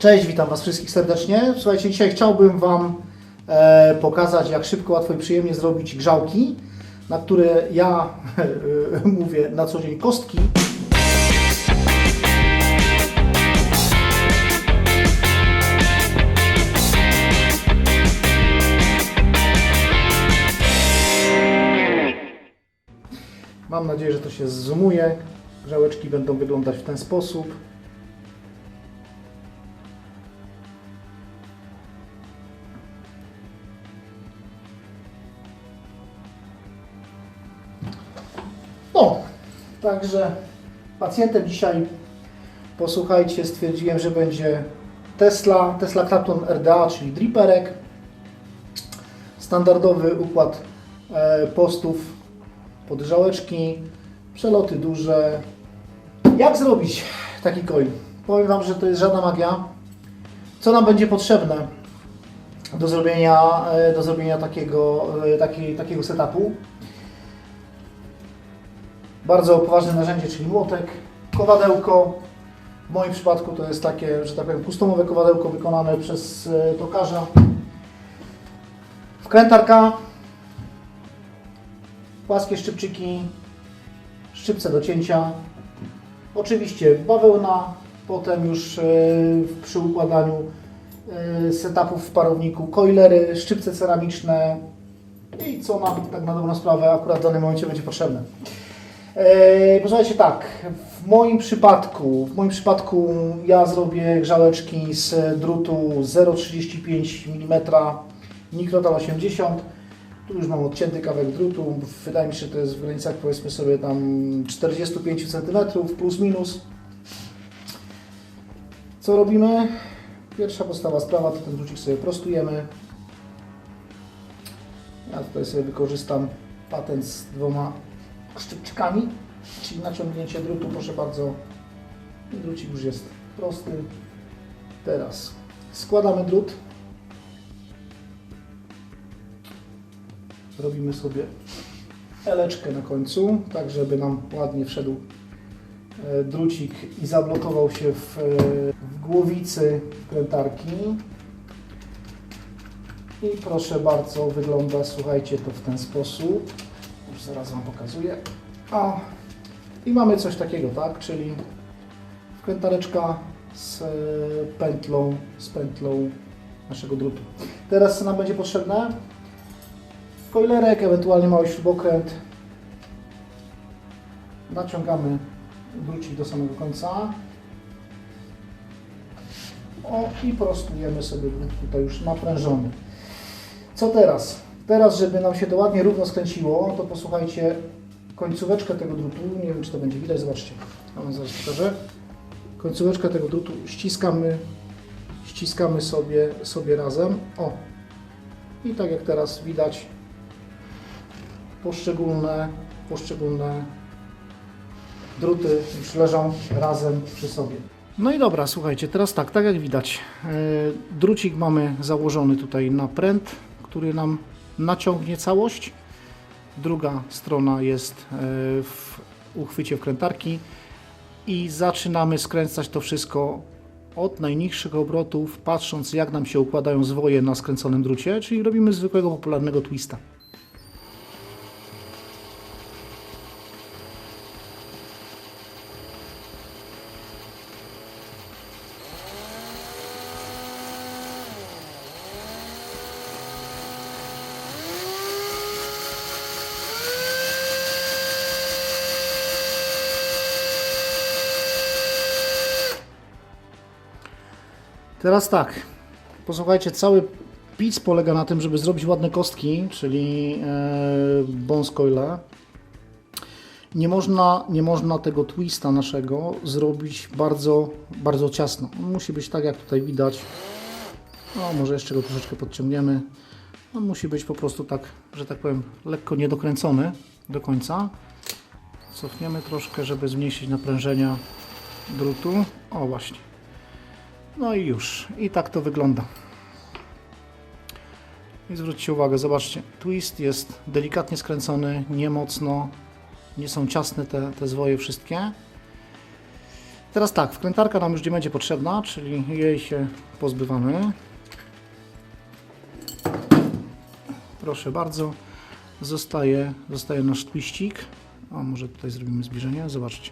Cześć, witam Was wszystkich serdecznie. Słuchajcie, dzisiaj chciałbym Wam e, pokazać, jak szybko, łatwo i przyjemnie zrobić grzałki, na które ja e, mówię na co dzień kostki. Mam nadzieję, że to się zoomuje. Grzałeczki będą wyglądać w ten sposób. Także pacjentem dzisiaj, posłuchajcie, stwierdziłem, że będzie Tesla, Tesla Clapton RDA, czyli driperek. Standardowy układ e, postów pod grzałeczki, przeloty duże. Jak zrobić taki coil? Powiem Wam, że to jest żadna magia. Co nam będzie potrzebne do zrobienia, e, do zrobienia takiego, e, takiej, takiego setupu? Bardzo poważne narzędzie, czyli młotek, kowadełko. W moim przypadku to jest takie, że tak powiem, customowe kowadełko wykonane przez e, tokarza. Wkrętarka, płaskie szczypczyki, szczypce do cięcia. Oczywiście bawełna, potem już e, przy układaniu e, setupów w parowniku, coilery, szczypce ceramiczne i co nam tak na dobrą sprawę akurat w danym momencie będzie potrzebne. Eee, Posłuchajcie tak, w moim przypadku, w moim przypadku ja zrobię grzałeczki z drutu 0,35 mm Microtal 80. Tu już mam odcięty kawałek drutu, wydaje mi się, że to jest w granicach powiedzmy sobie tam 45 cm plus minus. Co robimy? Pierwsza podstawa sprawa to ten drucik sobie prostujemy. Ja tutaj sobie wykorzystam patent z dwoma szczypczykami, czyli naciągnięcie drutu, proszę bardzo. Drucik już jest prosty. Teraz składamy drut. Robimy sobie eleczkę na końcu, tak żeby nam ładnie wszedł e, drucik i zablokował się w, e, w głowicy wkrętarki. I proszę bardzo, wygląda, słuchajcie, to w ten sposób. Już zaraz Wam pokazuję. O, i mamy coś takiego, tak? Czyli wkrętareczka z e, pętlą, z pętlą naszego drutu. Teraz co nam będzie potrzebne? Coilerek, ewentualnie mały śrubokręt. Naciągamy drucik do samego końca. O, i prostujemy sobie drut tutaj już naprężony. Co teraz? Teraz, żeby nam się to ładnie równo skręciło, to posłuchajcie, końcóweczkę tego drutu, nie wiem czy to będzie widać, zobaczcie, ja wam zaraz pokażę. Końcóweczkę tego drutu ściskamy, ściskamy sobie, sobie razem. O! I tak jak teraz widać, poszczególne, poszczególne druty już leżą razem przy sobie. No i dobra, słuchajcie, teraz tak, tak jak widać, e, drucik mamy założony tutaj na pręt, który nam naciągnie całość. Druga strona jest e, w uchwycie wkrętarki i zaczynamy skręcać to wszystko od najniższych obrotów, patrząc jak nam się układają zwoje na skręconym drucie, czyli robimy zwykłego popularnego twista. Teraz tak, posłuchajcie, cały pic polega na tym, żeby zrobić ładne kostki, czyli e, bons coile. Nie można, nie można tego twista naszego zrobić bardzo, bardzo ciasno. On musi być tak, jak tutaj widać. No, może jeszcze go troszeczkę podciągniemy. On musi być po prostu tak, że tak powiem, lekko niedokręcony do końca. Cofniemy troszkę, żeby zmniejszyć naprężenia drutu. O, właśnie. No i już. I tak to wygląda. I zwróćcie uwagę, zobaczcie, twist jest delikatnie skręcony, nie mocno, nie są ciasne te, te zwoje wszystkie. Teraz tak, wkrętarka nam już nie będzie potrzebna, czyli jej się pozbywamy. Proszę bardzo. Zostaje, zostaje nasz twiścik. A może tutaj zrobimy zbliżenie. Zobaczcie.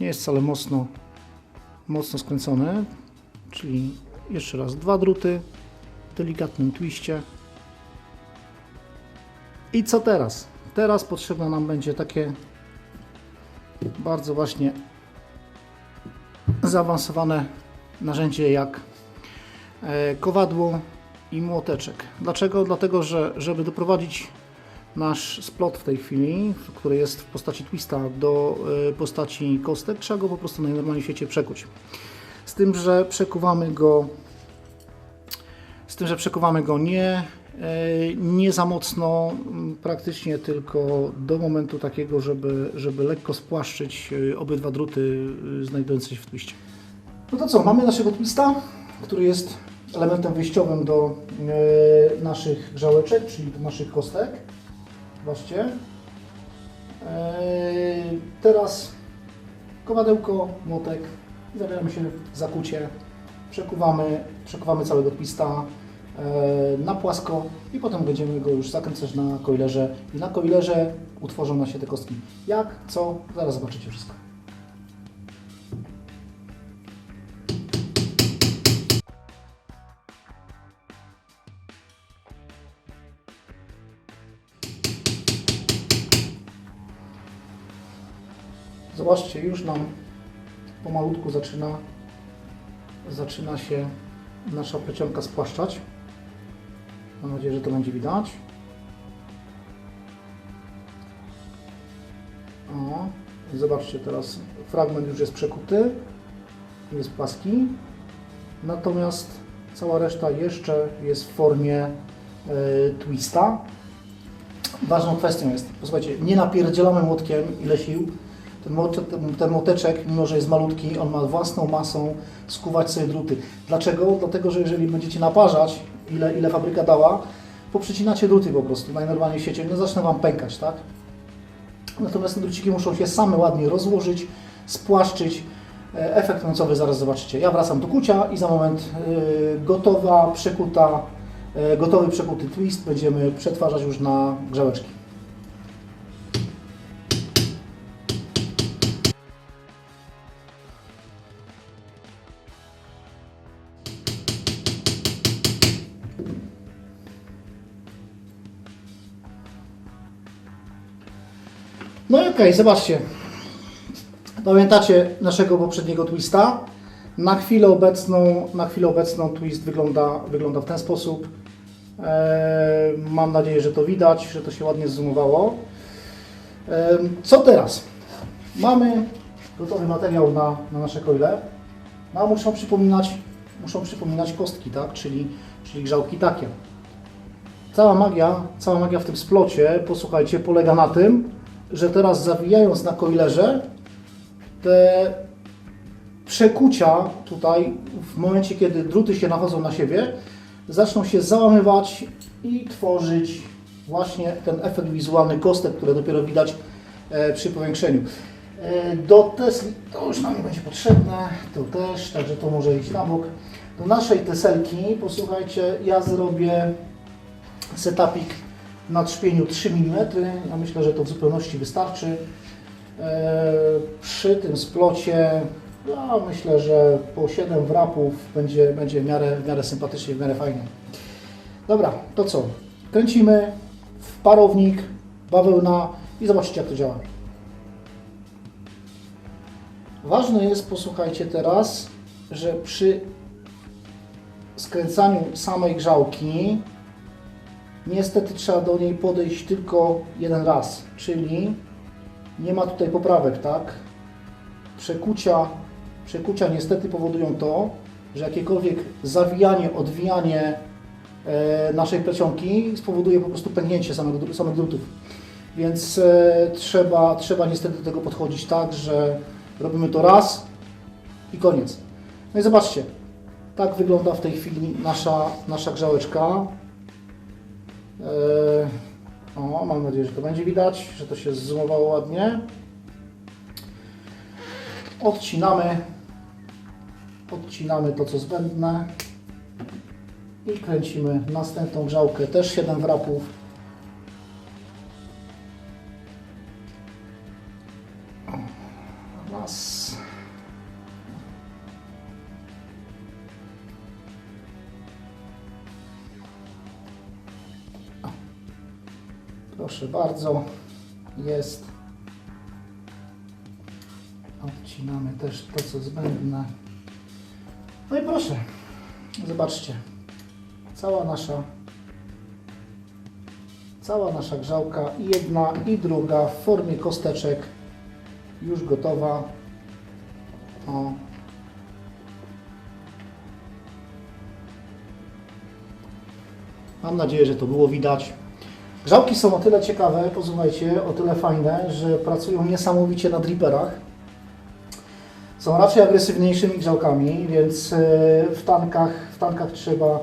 Nie jest wcale mocno, mocno skręcony. Czyli jeszcze raz dwa druty w delikatnym twiście. I co teraz? Teraz potrzebne nam będzie takie bardzo właśnie zaawansowane narzędzie jak e, kowadło i młoteczek. Dlaczego? Dlatego, że żeby doprowadzić nasz splot w tej chwili, który jest w postaci twista, do e, postaci kostek, trzeba go po prostu najnormalniej w świecie przekuć. Z tym, że przekuwamy go z tym, że przekuwamy go nie, e, nie za mocno, m, praktycznie tylko do momentu takiego, żeby, żeby lekko spłaszczyć e, obydwa druty znajdujące się w twiście. No to co, mamy naszego twista, który jest elementem wyjściowym do naszych grzałeczek, czyli do naszych kostek. Zobaczcie. E, teraz kowadełko, młotek, zabieramy się w zakucie, przekuwamy, przekuwamy całego twista e, na płasko i potem będziemy go już zakręcać na coilerze i na coilerze utworzą nam się te kostki. Jak, co, zaraz zobaczycie wszystko. Zobaczcie, już nam pomalutku zaczyna, zaczyna się nasza plecionka spłaszczać. Mam nadzieję, że to będzie widać. O, zobaczcie teraz, fragment już jest przekuty, jest płaski, natomiast cała reszta jeszcze jest w formie e, twista. Ważną kwestią jest, posłuchajcie, nie napierdzielamy młotkiem ile sił, ten, ten, młoteczek, mimo że jest malutki, on ma własną masą skuwać sobie druty. Dlaczego? Dlatego, że jeżeli będziecie naparzać, ile, ile fabryka dała, poprzecinacie druty po prostu, najnormalniej w świecie, no zaczną Wam pękać, tak? Natomiast te druciki muszą się same ładnie rozłożyć, spłaszczyć. E, Efekt końcowy zaraz zobaczycie. Ja wracam do kucia i za moment yy, gotowa, przekuta, yy, gotowy przekuty twist będziemy przetwarzać już na grzałeczki. Okej, zobaczcie. Pamiętacie naszego poprzedniego twista? Na chwilę obecną, na chwilę obecną twist wygląda, wygląda w ten sposób. Eee, mam nadzieję, że to widać, że to się ładnie zoomowało. Eee, co teraz? Mamy gotowy materiał na, na nasze coile. No, muszą przypominać, muszą przypominać kostki, tak? czyli, czyli grzałki takie. Cała magia, cała magia w tym splocie, posłuchajcie, polega na tym, że teraz zawijając na coilerze, te przekucia tutaj, w momencie kiedy druty się nachodzą na siebie, zaczną się załamywać i tworzyć właśnie ten efekt wizualny kostek, które dopiero widać e, przy powiększeniu. E, do Tesli to już nam nie będzie potrzebne, to też, także to może iść na bok. Do naszej Teselki, posłuchajcie, ja zrobię setupik na trzpieniu 3 mm. Ja myślę, że to w zupełności wystarczy. E, Przy tym splocie ja myślę, że po 7 wrapów będzie, będzie w, miarę, w miarę sympatycznie, w miarę fajnie. Dobra, to co? Kręcimy w parownik, bawełna i zobaczycie jak to działa. Ważne jest, posłuchajcie teraz, że przy skręcaniu samej grzałki Niestety trzeba do niej podejść tylko jeden raz, czyli nie ma tutaj poprawek, tak? Przekucia, przekucia niestety powodują to, że jakiekolwiek zawijanie, odwijanie e, naszej plecionki spowoduje po prostu pęknięcie samego, samych drutów. Więc e, trzeba, trzeba niestety do tego podchodzić tak, że robimy to raz i koniec. No i zobaczcie, tak wygląda w tej chwili nasza, nasza grzałeczka. Eee, O, mam nadzieję, że to będzie widać, że to się zoomowało ładnie. odcinamy, odcinamy to co zbędne i kręcimy następną grzałkę, też 7 wrapów. Bardzo, jest. Odcinamy też to, co zbędne. No i proszę, zobaczcie. Cała nasza cała nasza grzałka jedna i druga w formie kosteczek już gotowa. O. Mam nadzieję, że to było widać. Grzałki są o tyle ciekawe, posłuchajcie, o tyle fajne, że pracują niesamowicie na driperach. Są raczej agresywniejszymi grzałkami, więc e, w tankach, w tankach trzeba,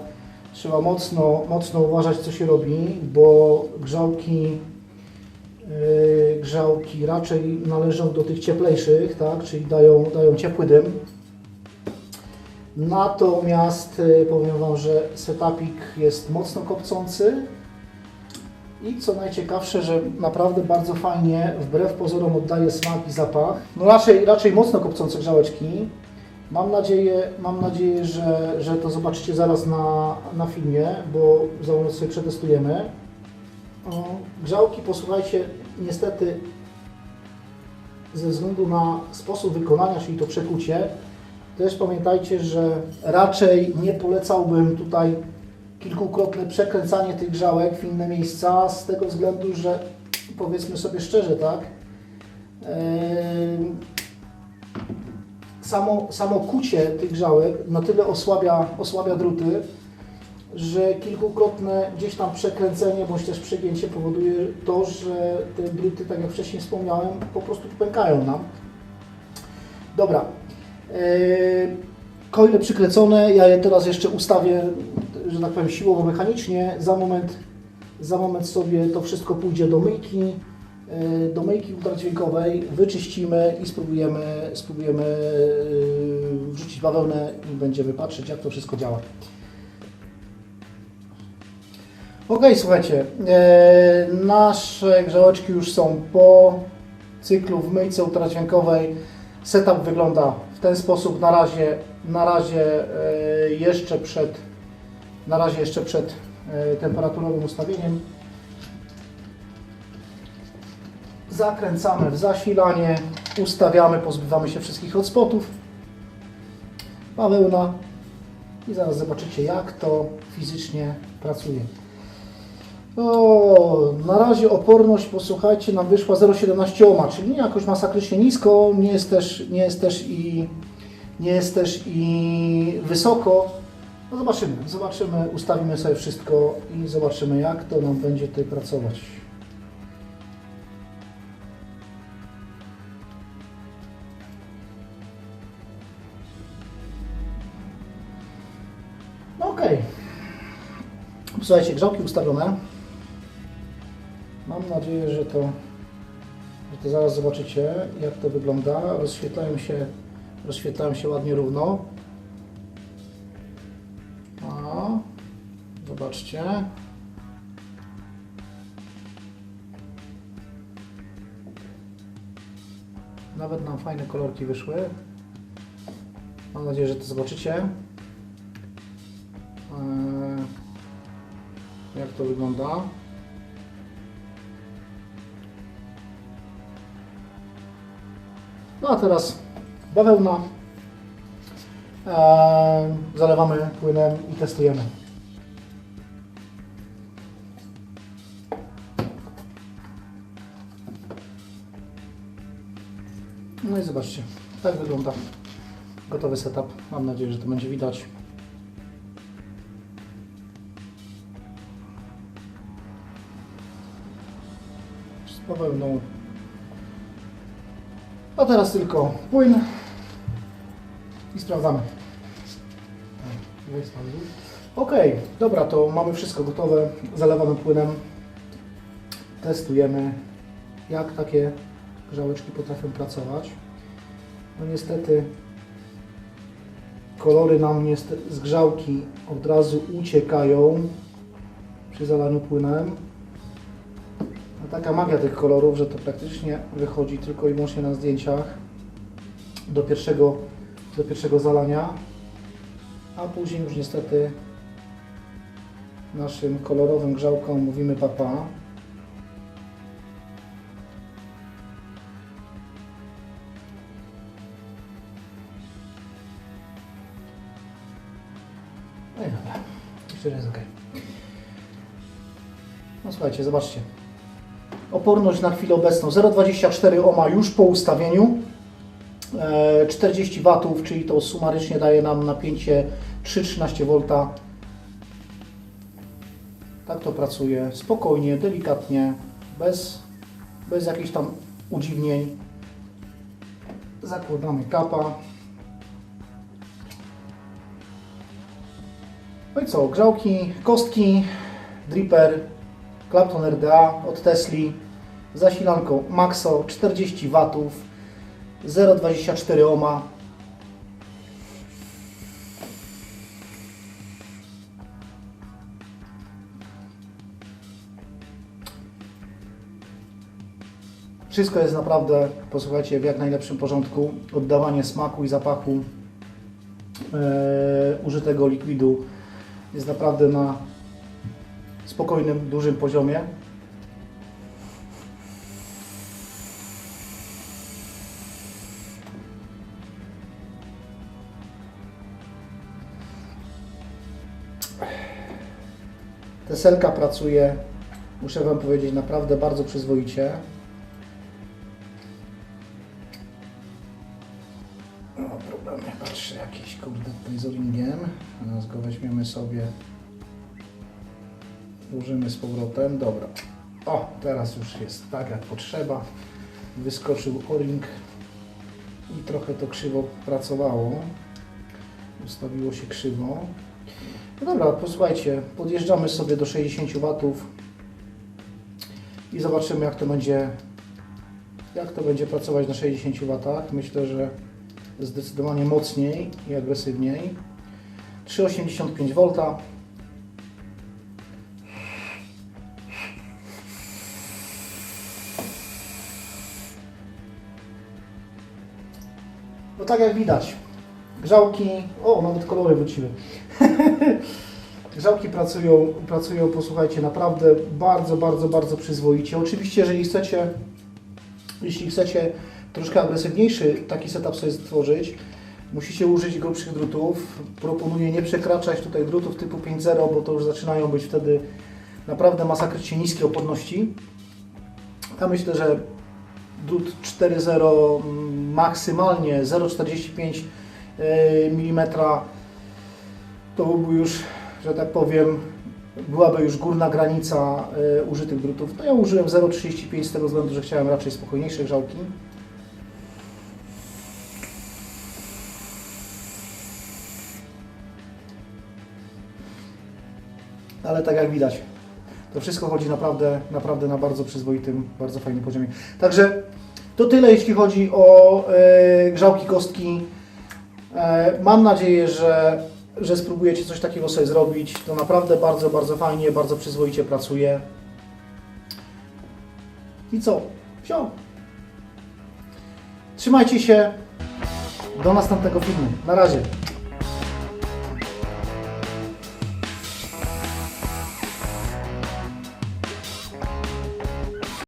trzeba mocno, mocno uważać, co się robi, bo grzałki, e, grzałki raczej należą do tych cieplejszych, tak? czyli dają, dają ciepły dym. Natomiast e, powiem Wam, że setupik jest mocno kopcący, i co najciekawsze, że naprawdę bardzo fajnie, wbrew pozorom oddaje smak i zapach. No raczej, raczej mocno kopcące grzałeczki. Mam nadzieję, mam nadzieję że, że to zobaczycie zaraz na, na filmie, bo za moment sobie przetestujemy. Grzałki, posłuchajcie, niestety ze względu na sposób wykonania, czyli to przekucie, też pamiętajcie, że raczej nie polecałbym tutaj kilkukrotne przekręcanie tych grzałek w inne miejsca z tego względu, że powiedzmy sobie szczerze, tak, samo, samo kucie tych grzałek na tyle osłabia, osłabia druty, że kilkukrotne gdzieś tam przekręcenie bądź też przegięcie powoduje to, że te druty, tak jak wcześniej wspomniałem, po prostu pękają nam. Dobra. Em, Coile przykręcone, ja je teraz jeszcze ustawię, że tak powiem, siłowo-mechanicznie. Za moment, za moment sobie to wszystko pójdzie do myjki, e, do myjki ultradźwiękowej, wyczyścimy i spróbujemy, spróbujemy e, wrzucić bawełnę i będziemy patrzeć, jak to wszystko działa. Ok, słuchajcie, e, nasze grzałeczki już są po cyklu w myjce ultradźwiękowej. Setup wygląda w ten sposób na razie, na razie jeszcze przed, na razie jeszcze przed e, temperaturowym ustawieniem. Zakręcamy w zasilanie, ustawiamy, pozbywamy się wszystkich hotspotów. Bawełna i zaraz zobaczycie jak to fizycznie pracuje. O, na razie oporność, posłuchajcie, nam wyszła 0,17 ohma, czyli nie jakoś masakrycznie nisko, nie jest też, nie jest też i nie jest też i wysoko. No zobaczymy, zobaczymy, ustawimy sobie wszystko i zobaczymy jak to nam będzie tutaj pracować. No okej. Słuchajcie, grzałki ustawione. Mam nadzieję, że to, że to zaraz zobaczycie, jak to wygląda. Rozświetlają się, rozświetlają się ładnie równo. Zobaczcie. Nawet nam fajne kolorki wyszły. Mam nadzieję, że to zobaczycie. Eee, jak to wygląda. No a teraz bawełna. Eee, zalewamy płynem i testujemy. No i zobaczcie, tak wygląda gotowy setup. Mam nadzieję, że to będzie widać. Z bawełną a teraz tylko płyn i sprawdzamy. Ok, dobra, to mamy wszystko gotowe. Zalewamy płynem. Testujemy, jak takie grzałeczki potrafią pracować. No niestety kolory nam z grzałki od razu uciekają przy zalaniu płynem. No taka magia tych kolorów, że to praktycznie wychodzi tylko i wyłącznie na zdjęciach do pierwszego, do pierwszego zalania, a później już niestety naszym kolorowym grzałkom mówimy papa. No i dobra, myślę, że jest ok. No słuchajcie, zobaczcie. Oporność na chwilę obecną 0,24 ohma już po ustawieniu. E, 40 W, czyli to sumarycznie daje nam napięcie 3,13 V. Tak to pracuje spokojnie, delikatnie, bez, bez jakichś tam udziwnień. Zakładamy kapa. Co, grzałki, kostki, dripper, Clapton RDA od Tesli, zasilanką Maxo 40 W, 0,24 ohma. Wszystko jest naprawdę, posłuchajcie, w jak najlepszym porządku. Oddawanie smaku i zapachu e, użytego likwidu jest naprawdę na spokojnym, dużym poziomie. Teselka pracuje, muszę Wam powiedzieć, naprawdę bardzo przyzwoicie. Teraz go weźmiemy sobie, włożymy z powrotem. Dobra. O, teraz już jest tak jak potrzeba. Wyskoczył o-ring i trochę to krzywo pracowało. Ustawiło się krzywo. No dobra, posłuchajcie, podjeżdżamy sobie do 60 W i zobaczymy jak to będzie jak to będzie pracować na 60 W. Myślę, że zdecydowanie mocniej i agresywniej. 3,85 V. No tak jak widać, grzałki, o nawet kolory wróciły. Grzałki pracują, pracują, posłuchajcie, naprawdę bardzo, bardzo, bardzo przyzwoicie. Oczywiście, jeżeli chcecie, jeśli chcecie troszkę agresywniejszy taki setup sobie stworzyć, musicie użyć grubszych drutów. Proponuję nie przekraczać tutaj drutów typu 5.0, bo to już zaczynają być wtedy naprawdę masakrycznie niskie oporności. Ja myślę, że drut 4.0 mm, maksymalnie 0,45 mm to byłby już, że tak powiem, byłaby już górna granica e, użytych drutów. No ja użyłem 0,35 z tego względu, że chciałem raczej spokojniejsze grzałki. Ale tak jak widać, to wszystko chodzi naprawdę, naprawdę na bardzo przyzwoitym, bardzo fajnym poziomie. Także to tyle, jeśli chodzi o e, grzałki kostki. E, mam nadzieję, że, że spróbujecie coś takiego sobie zrobić. To naprawdę bardzo, bardzo fajnie, bardzo przyzwoicie pracuje. I co? Wsio. Trzymajcie się. Do następnego filmu. Na razie.